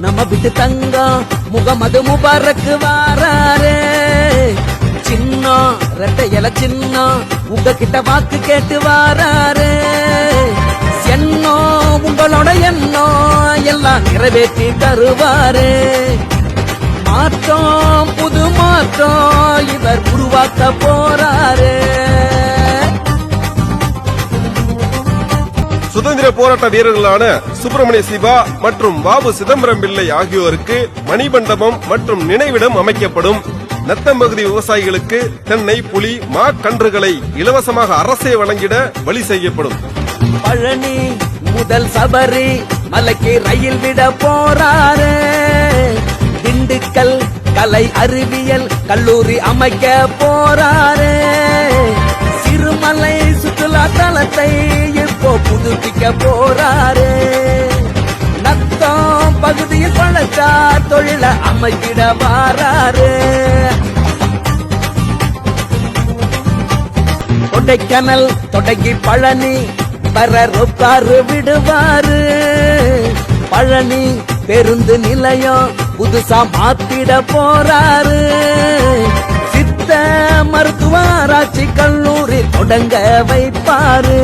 நம்ம விட்டு தங்கம். முகமது முபாரக்கு வாராரே. சின்னம் ரெட்டை இல சின்னம் உங்ககிட்ட வாக்கு கேட்டு வாராரே. என்னோ உங்களோட எண்ணம் எல்லாம் நிறைவேற்றி தருவாரே. மாற்றம் புது மாற்றம் இவர் உருவாக்க போறாரே. சுதந்திர போராட்ட வீரர்களான சுப்பிரமணிய சிவா மற்றும் பாபு சிதம்பரம் பிள்ளை ஆகியோருக்கு மணிமண்டபம் மற்றும் நினைவிடம் அமைக்கப்படும். நத்தம்பகுதி விவசாயிகளுக்கு தென்னை புலி மா கன்றுகளை இலவசமாக அரசே வழங்கிட வழி செய்யப்படும். பழனி முதல் சபரி மலைக்கு ரயில் விட போறாரே. திண்டுக்கல் கலை அறிவியல் கல்லூரி அமைக்க போறாரே. சிறுமலை சுற்றுலா தளத்தை புதுப்பிக்க போறாரு. நத்தம் பகுதியில் பழச்சார் தொழில அமைக்கிட வாராரு. கொடைக்கானல் தொடங்கி பழனி வர ரொக்காரு விடுவாரு. பழனி பேருந்து நிலையம் புதுசா மாத்திட போறாரு. சித்த மருத்துவ ஆராய்ச்சி கல்லூரி தொடங்க வைப்பாரு.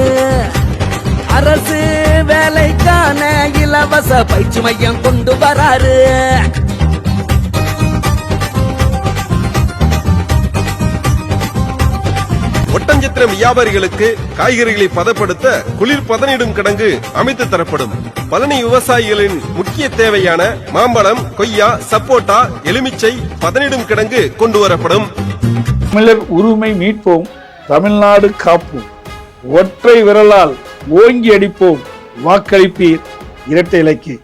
இலவச பயிற்சி மையம் கொண்டு வராரு. ஒட்டஞ்சத்திரம் வியாபாரிகளுக்கு காய்கறிகளை பதப்படுத்த குளிர் பதனிடும் கிடங்கு அமைத்து தரப்படும். பழனி விவசாயிகளின் முக்கிய தேவையான மாம்பழம் கொய்யா சப்போட்டா எலுமிச்சை பதனிடும் கிடங்கு கொண்டு வரப்படும். தமிழர் உரிமை மீட்போம் தமிழ்நாடு காப்போம். ஒற்றை விரலால் ஓங்கி அடிப்போம் வாக்களிப்பீர். இரட்டை இலைக்கு.